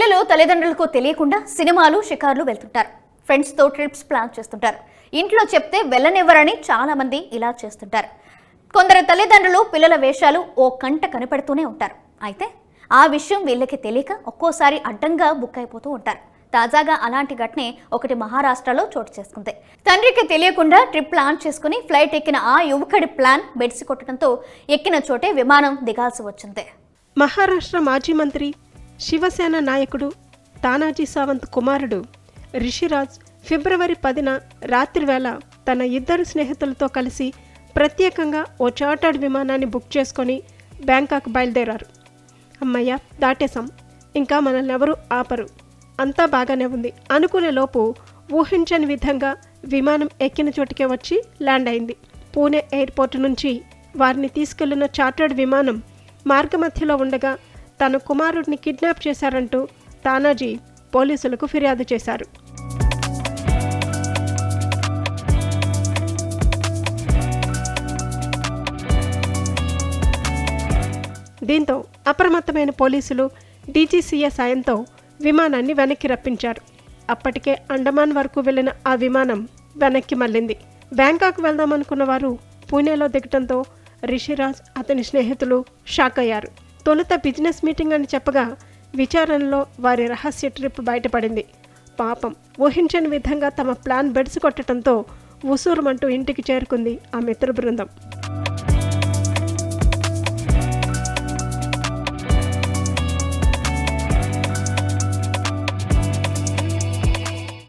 పిల్లలు తల్లిదండ్రులకు తెలియకుండా సినిమాలు షికార్లు వెళ్తుంటారు. ఫ్రెండ్స్తో ట్రిప్స్ ప్లాన్ చేస్తుంటారు. ఇంట్లో చెప్తే వెళ్ళనివ్వరని చాలామంది ఇలా చేస్తుంటారు. కొందరు తల్లిదండ్రులు పిల్లల వేషాలు ఓ కంట కనిపెడుతూనే ఉంటారు. అయితే ఆ విషయం వీళ్ళకి తెలియక ఒక్కోసారి అడ్డంగా బుక్ అయిపోతూ ఉంటారు. తాజాగా అలాంటి ఘటనే ఒకటి మహారాష్ట్రలో చోటు చేసుకుంది. తండ్రికి తెలియకుండా ట్రిప్ ప్లాన్ చేసుకుని ఫ్లైట్ ఎక్కిన ఆ యువకుడి ప్లాన్ బెడిసి కొట్టడంతో ఎక్కిన చోటే విమానం దిగాల్సి వచ్చింది. మహారాష్ట్ర మాజీ మంత్రి శివసేన నాయకుడు తానాజీ సావంత్ కుమారుడు రిషిరాజ్ ఫిబ్రవరి పదిన రాత్రివేళ తన ఇద్దరు స్నేహితులతో కలిసి ప్రత్యేకంగా ఓ చార్టర్డ్ విమానాన్ని బుక్ చేసుకొని బ్యాంకాక్ బయలుదేరారు. అమ్మయ్య దాటేశాం. ఇంకా మనల్ని ఎవరు ఆపరు. అంతా బాగానే ఉంది. అనుకునే లోపు ఊహించని విధంగా విమానం ఎక్కిన చోటికే వచ్చి ల్యాండ్ అయింది. పూణే ఎయిర్పోర్ట్ నుంచి వారిని తీసుకెళ్ళిన చార్టర్డ్ విమానం మార్గమధ్యలో ఉండగా తన కుమారుడిని కిడ్నాప్ చేశారంటూ తానాజీ పోలీసులకు ఫిర్యాదు చేశారు. దీంతో అప్రమత్తమైన పోలీసులు డీజీసీఏ సాయంతో విమానాన్ని వెనక్కి రప్పించారు. అప్పటికే అండమాన్ వరకు వెళ్ళిన ఆ విమానం వెనక్కి మళ్ళింది. బ్యాంకాక్ వెళ్దామనుకున్న వారు పూణేలో దిగటంతో రిషిరాజ్ అతని స్నేహితులు షాక్ అయ్యారు తొలుత బిజినెస్ మీటింగ్ అని చెప్పగా విచారణలో వారి రహస్య ట్రిప్ బయటపడింది. పాపం ఊహించని విధంగా తమ ప్లాన్ బెడిసి కొట్టడంతో ఉసూరుమంటూ ఇంటికి చేరుకుంది ఆ మిత్ర బృందం.